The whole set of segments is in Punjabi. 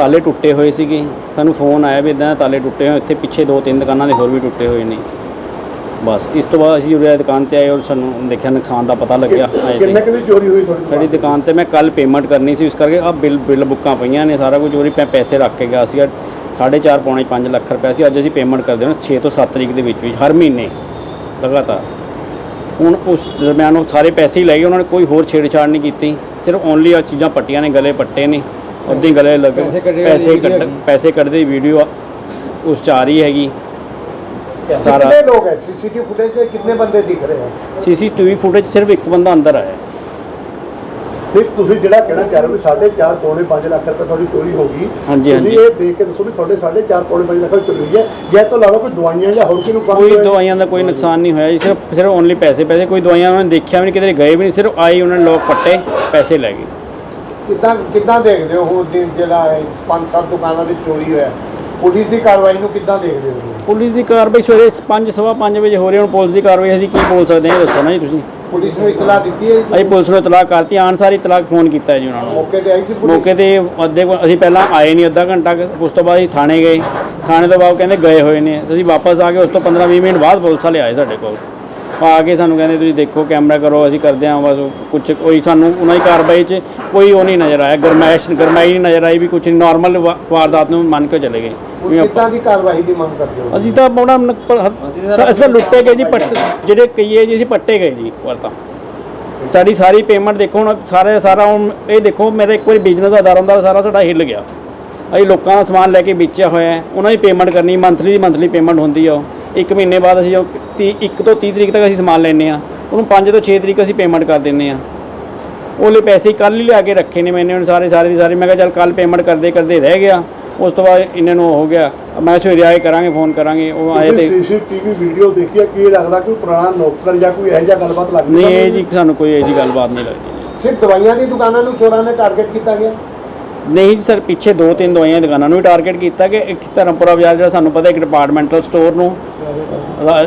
ਤਾਲੇ ਟੁੱਟੇ ਹੋਏ ਸੀਗੇ। ਸਾਨੂੰ ਫੋਨ ਆਇਆ ਵੀ ਇਦਾਂ ਤਾਲੇ ਟੁੱਟੇ ਹੋਏ ਇੱਥੇ ਪਿੱਛੇ ਦੋ ਤਿੰਨ ਦੁਕਾਨਾਂ ਦੇ ਹੋਰ ਵੀ ਟੁੱਟੇ ਹੋਏ ਨੇ। ਬਸ ਇਸ ਤੋਂ ਬਾਅਦ ਅਸੀਂ ਉਰੇ ਦੁਕਾਨ ਤੇ ਆਏ ਔਰ ਸਾਨੂੰ ਦੇਖਿਆ ਨੁਕਸਾਨ ਦਾ ਪਤਾ ਲੱਗਿਆ ਆਏ ਤੇ। ਕਿੰਨੇ ਕਿੰਨੀ ਚੋਰੀ ਹੋਈ ਤੁਹਾਡੀ ਸਾਡੀ ਦੁਕਾਨ? ਤੇ ਮੈਂ ਕੱਲ ਪੇਮੈਂਟ ਕਰਨੀ ਸੀ ਇਸ ਕਰਕੇ ਆ ਬਿੱਲ ਬਿੱਲ ਬੁੱਕਾਂ ਪਈਆਂ ਨੇ ਸਾਰਾ ਕੁਝ ਉਹਦੀ ਮੈਂ ਪੈਸੇ ਰੱਖ ਕੇ ਗਿਆ ਸੀ 4.5 ਪੌਣੇ 5 ਲੱਖ ਰੁਪਏ ਸੀ ਅੱਜ ਅਸੀਂ ਪੇਮੈਂਟ ਕਰਦੇ ਹਾਂ 6 ਤੋਂ 7 ਤਰੀਕ ਦੇ ਵਿੱਚ ਵਿੱਚ ਹਰ ਮਹੀਨੇ ਲਗਾਤਾਰ। ਹੁਣ ਉਸ ਦਰਮਿਆਨ ਉਹ ਸਾਰੇ ਪੈਸੇ ਹੀ ਲੈ ਗਏ ਉਹਨਾਂ ਨੇ ਕੋਈ ਹੋਰ ਛੇੜਛਾੜ ਨਹੀਂ ਕੀਤੀ। ਸਿਰਫ ਓਨਲੀ ਆ ਚੀਜ਼ਾਂ ਪੱਟੀਆਂ ਨੇ ਗਲੇ ਪੱਟੇ ਨੇ। ਉੱਦਾਂ ਗਲੇ ਲੱਗੇ ਪੈਸੇ ਕੱਢ ਪੈਸੇ ਕੱਢਦੇ ਵੀਡੀਓ ਉਸ ਚ ਆ ਰਹੀ ਹੈਗੀ। ਸਾਰਾ ਕਿੰਨੇ ਲੋਕ ਹੈ? ਸੀਸੀਟੀਵੀ ਫੁਟੇਜ ਤੇ ਕਿੰਨੇ ਬੰਦੇ ਦਿਖ ਰਹੇ ਹੈ ਸੀਸੀਟੀਵੀ ਫੁਟੇਜ ਸਿਰਫ ਇੱਕ ਬੰਦਾ ਅੰਦਰ ਆਇਆ। ਨਹੀਂ ਤੁਸੀਂ ਜਿਹੜਾ ਕਹਿਣਾ ਚਾਹ ਰਹੇ ਹੋ ਵੀ 4.5 ਪੌਣੇ 5 ਲੱਖ ਰੁਪਏ ਤੁਹਾਡੀ ਚੋਰੀ ਹੋ ਗਈ। ਹਾਂਜੀ, ਹਾਂਜੀ। ਤੁਸੀਂ ਇਹ ਦੇਖ ਕੇ ਦੱਸੋ ਵੀ ਤੁਹਾਡੇ 4.5 ਪੌਣੇ 5 ਲੱਖ ਰੁਪਏ ਚੋਰੀ ਹੋਈ ਹੈ। ਜਾਂ ਤੋਂ ਇਲਾਵਾ ਕੋਈ ਦਵਾਈਆਂ ਜਾਂ ਹੋਰ ਨੁਕਸਾਨ ਕੋਈ ਹੋਇਆ? ਦਵਾਈਆਂ ਦਾ ਕੋਈ ਨੁਕਸਾਨ ਨਹੀਂ ਹੋਇਆ ਜੀ ਸਿਰਫ ਸਿਰਫ ਓਨਲੀ ਪੈਸੇ ਪੈਸੇ। ਕੋਈ ਦਵਾਈਆਂ ਉਹਨਾਂ ਨੇ ਦੇਖਿਆ ਵੀ ਨਹੀਂ ਕਿਤੇ ਗਏ ਵੀ ਨਹੀਂ ਸਿਰਫ ਆਈ ਉਹਨਾਂ ਨੇ ਲੋਕ ਪੱਟੇ ਪੈਸੇ ਲੈ ਗਏ। ਕਿੱਦਾਂ ਕਿੱਦਾਂ ਦੇਖਦੇ ਹੋ ਹੁਣ ਦਿਨ ਜਿਹੜਾ ਇਹ ਪੰਜ ਸੱਤ ਦੁਕਾਨਾਂ ਦੀ ਚੋਰੀ ਹੋਇਆ ਪੁਲਿਸ ਦੀ ਕਾਰਵਾਈ ਨੂੰ ਕਿੱਦਾਂ ਦੇਖਦੇ ਹੋ? ਪੁਲਿਸ ਦੀ ਕਾਰਵਾਈ ਸਵੇਰੇ 5 ਸਵਾ 5 ਵਜੇ ਹੋ ਰਹੀ ਹੈ ਹੁਣ ਪੁਲਿਸ ਦੀ ਕਾਰਵਾਈ ਅਸੀਂ ਕੀ ਬੋਲ ਸਕਦੇ ਹਾਂ ਇਹ ਦੱਸੋ ਨਾ ਜੀ ਤੁਸੀਂ। ਪੁਲਿਸ ਨੂੰ ਇਤਲਾਹ ਦਿੱਤੀ ਹੈ ਜੀ? ਅਸੀਂ ਪੁਲਿਸ ਨੂੰ ਇਤਲਾਹ ਕਰਤੀ ਆਣ ਸਾਰੀ ਇਤਲਾਹ ਫੋਨ ਕੀਤਾ ਜੀ ਉਹਨਾਂ ਨੂੰ। ਮੌਕੇ ਤੇ ਆਈ ਸੀ ਪੁਲਿਸ? ਮੌਕੇ ਤੇ ਅੱਧੇ ਕੁ- ਅਸੀਂ ਪਹਿਲਾਂ ਆਏ ਨਹੀਂ ਅੱਧਾ ਘੰਟਾ ਕੁ, ਉਸ ਤੋਂ ਬਾਅਦ ਅਸੀਂ ਥਾਣੇ ਗਏ। ਥਾਣੇ ਤੋਂ ਬਾਅਦ ਕਹਿੰਦੇ ਗਏ ਹੋਏ ਨੇ। ਅਸੀਂ ਵਾਪਸ ਆ ਕੇ ਉਸ ਤੋਂ 15 20 ਮਿੰਟ ਬਾਅਦ ਪੁਲਿਸ ਵਾਲੇ ਆਏ ਸਾਡੇ ਕੋਲ। ਆ ਕੇ ਸਾਨੂੰ ਕਹਿੰਦੇ ਤੁਸੀਂ ਦੇਖੋ ਕੈਮਰਾ ਕਰੋ ਅਸੀਂ ਕਰਦੇ ਹਾਂ ਬਸ ਕੁਝ ਕੋਈ ਸਾਨੂੰ ਉਹਨਾਂ ਦੀ ਕਾਰਵਾਈ 'ਚ ਕੋਈ ਉਹ ਨਹੀਂ ਨਜ਼ਰ ਆਇਆ। ਗਰਮੈਸ਼ ਗਰਮਾਈ ਨਹੀਂ ਨਜ਼ਰ ਆਈ ਵੀ ਕੁਝ ਨਾਰਮਲ ਵਾਰਦਾਤ ਨੂੰ ਮੰਨ ਕੇ ਚਲੇ ਗਏ। ਕਿੱਦਾਂ ਦੀ ਕਾਰਵਾਈ ਦੀ ਮੰਗ ਕਰਦੇ ਹੋ? ਅਸੀਂ ਤਾਂ ਬੜਾ ਅਸੀਂ ਤਾਂ ਲੁੱਟੇ ਗਏ ਜੀ ਪੱਟ ਜਿਹੜੇ ਕਹੀਏ ਜੀ ਅਸੀਂ ਪੱਟੇ ਗਏ ਜੀ ਇੱਕ ਵਾਰ ਤਾਂ ਸਾਡੀ ਸਾਰੀ ਪੇਮੈਂਟ ਦੇਖੋ ਹੁਣ ਸਾਰੇ ਸਾਰਾ ਹੁਣ ਇਹ ਦੇਖੋ ਮੇਰਾ ਇੱਕ ਵਾਰੀ ਬਿਜ਼ਨਸ ਦਾ ਦਰ ਹੁੰਦਾ ਸਾਰਾ ਸਾਡਾ ਹਿੱਲ ਗਿਆ। ਅਸੀਂ ਲੋਕਾਂ ਦਾ ਸਮਾਨ ਲੈ ਕੇ ਵੇਚਿਆ ਹੋਇਆ ਹੈ ਉਹਨਾਂ ਦੀ ਪੇਮੈਂਟ ਕਰਨੀ ਮੰਥਲੀ ਦੀ ਮੰਥਲੀ ਪੇਮੈਂਟ ਹੁੰਦੀ ਆ ਉਹ। ਇੱਕ ਮਹੀਨੇ ਬਾਅਦ ਅਸੀਂ ਜੋ 1 ਤੋਂ 30 ਤਰੀਕ ਤੱਕ ਅਸੀਂ ਸਮਾਨ ਲੈਂਦੇ ਆ ਉਹਨੂੰ 5 ਤੋਂ 6 ਤਰੀਕ ਅਸੀਂ ਪੇਮੈਂਟ ਕਰ ਦਿੰਦੇ ਆ ਉਹਲੇ ਪੈਸੇ ਕੱਲ ਹੀ ਲਿਆ ਕੇ ਰੱਖੇ ਨੇ ਮੈਨੇ ਹੁਣ ਸਾਰੇ ਸਾਰੇ ਦੀ ਸਾਰੇ ਮੈਂ ਕਿਹਾ ਚੱਲ ਕੱਲ ਪੇਮੈਂਟ ਕਰਦੇ ਕਰਦੇ ਰਹਿ ਗਿਆ ਉਸ ਤੋਂ ਬਾਅਦ ਇਹਨਾਂ ਨੂੰ ਹੋ ਗਿਆ ਮੈਂ ਸਵੇਰੇ ਆਏ ਕਰਾਂਗੇ ਫੋਨ ਕਰਾਂਗੇ ਉਹ ਆਏ ਤੇ ਸੀਸੀਟੀਵੀ ਵੀਡੀਓ ਦੇਖੀ ਕੀ ਲੱਗਦਾ ਕਿ ਪੁਰਾਣਾ ਨੌਕਰ ਜਾਂ ਕੋਈ ਇਹੋ ਜਿਹਾ ਗੱਲਬਾਤ ਲੱਗਦੀ ਨਹੀਂ ਇਹ ਜੀ ਸਾਨੂੰ ਕੋਈ ਇਹ ਜੀ ਗੱਲਬਾਤ ਨਹੀਂ ਲੱਗਦੀ। ਸਿਰਫ ਦਵਾਈਆਂ ਦੀ ਦੁਕਾਨਾਂ ਨੂੰ ਚੋਰਾਂ ਨੇ ਟਾਰਗੇਟ ਕੀਤਾ ਗਿਆ। ਨਹੀਂ ਸਰ ਪਿੱਛੇ ਦੋ ਤਿੰਨ ਦਵਾਈਆਂ ਦੁਕਾਨਾਂ ਨੂੰ ਵੀ ਟਾਰਗੇਟ ਕੀਤਾ ਕਿ ਇੱਕ ਧਰਮਪੁਰਾ ਬਾਜ਼ਾਰ ਜਿਹੜਾ ਸਾਨੂੰ ਪਤਾ ਇੱਕ ਡਿਪਾਰਟਮੈਂਟਲ ਸਟੋਰ ਨੂੰ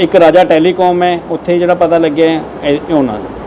ਇੱਕ ਰਾਜਾ ਟੈਲੀਕਾਮ ਹੈ ਉੱਥੇ ਜਿਹੜਾ ਪਤਾ ਲੱਗਿਆ ਹੈ, ਇਹ ਉਹਨਾਂ ਨੂੰ